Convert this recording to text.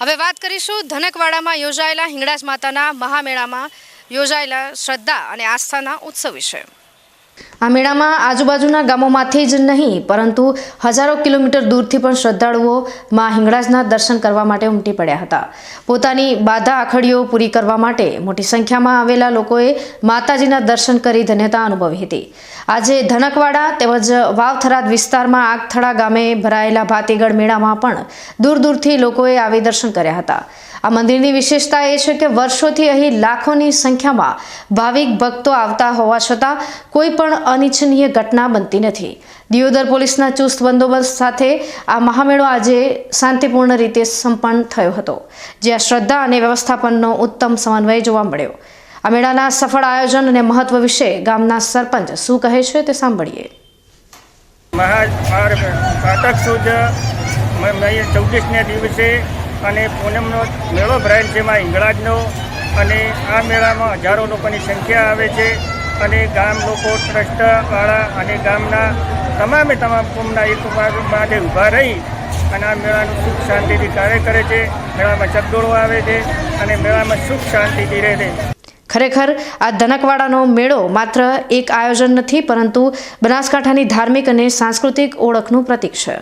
હવે વાત કરીશું ધનકવાડામાં યોજાયેલા હિંગળાજ માતાના મહામેળામાં યોજાયેલા શ્રદ્ધા અને આસ્થાના ઉત્સવ વિશે. આ મેળામાં આજુબાજુના ગામોમાંથી જ નહીં, પરંતુ હજારો કિલોમીટર દૂરથી પણ શ્રદ્ધાળુઓ માં હિંગળાજના દર્શન કરવા માટે ઉમટી પડ્યા હતા. પોતાની બાધા આખડીઓ પૂરી કરવા માટે મોટી સંખ્યામાં આવેલા લોકોએ માતાજીના દર્શન કરી ધન્યતા અનુભવી હતી. આજે ધનકવાડા તેમજ વાવથરાદ વિસ્તારમાં આગથળા ગામે ભરાયેલા ભાતીગઢ મેળામાં પણ દૂર દૂરથી લોકોએ આવી દર્શન કર્યા હતા. આ મંદિરની વિશેષતા એ છે કે વર્ષોથી અહીં લાખોની સંખ્યામાં ભાવિક ભક્તો આવતા હોવા છતાં કોઈ પણ અનિચ્છનીય ઘટના બનતી નથી. દિયોદર પોલીસના ચુસ્ત બંદોબસ્ત સાથે આ મહામેળો આજે શાંતિપૂર્ણ રીતે સંપન્ન થયો હતો, જ્યાં શ્રદ્ધા અને વ્યવસ્થાપનનો ઉત્તમ સમન્વય જોવા મળ્યો. આ મેળાના સફળ આયોજન અને મહત્વ વિશે ગામના સરપંચ શું કહે છે તે સાંભળીએ. કાટક સુદ ચૌદીસને દિવસે અને પૂનમનો મેળો ભરાયેલ છે એમાં હિંગળાજનો અને આ મેળામાં હજારો લોકોની સંખ્યા આવે છે. અને ગામ લોકો ટ્રસ્ટવાળા અને ગામના તમામે તમામ કોમના એક માટે ઊભા રહી અને આ મેળાનું સુખ શાંતિથી કાર્ય કરે છે. મેળામાં ચકડોળો આવે છે અને મેળામાં સુખ શાંતિથી રહે છે. ખરેખર આ ધનકવાડાનો મેળો માત્ર એક આયોજન નથી, પરંતુ બનાસકાંઠાની ધાર્મિક અને સાંસ્કૃતિક ઓળખનું પ્રતીક છે.